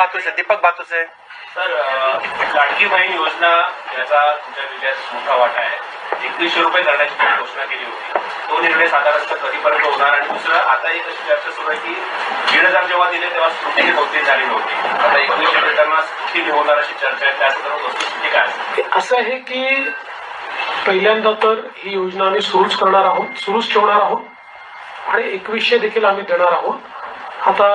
Batuse Deepak Batuse sir Ladki Bahin योजना याचा तुमच्या विजयात मोठा वाटा आहे. एकवीसशे रुपये करण्याची घोषणा केली होती. तो निर्णय साधारणतः कधीपर्यंत होणार आणि दुसरं आता एक अशी चर्चा सुरू आहे की दीड हजार जेव्हा दिले तेव्हा स्फूर्ती बहुतेक झाली नव्हती. आता एकवीसशे देताना स्फूर्ती होणार अशी चर्चा आहे. त्या संदर्भात वस्तुस्थिती काय? असं आहे की पहिल्यांदा तर ही योजना आम्ही सुरूच करणार आहोत सुरूच ठेवणार आहोत आणि एकवीसशे देखील आम्ही देणार आहोत. आता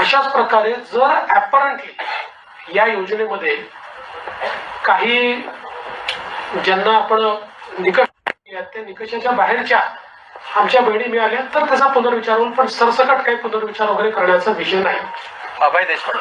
अशाच प्रकारे जर ॲपरंटली या योजनेमध्ये काही ज्यांना आपण निकष त्या निकषाच्या बाहेरच्या आमच्या बहिणी मिळाल्या तर त्याचा पुनर्विचार होईल पण सरसकट काही पुनर्विचार वगैरे करण्याचा विषय नाही. अभय देशपांडे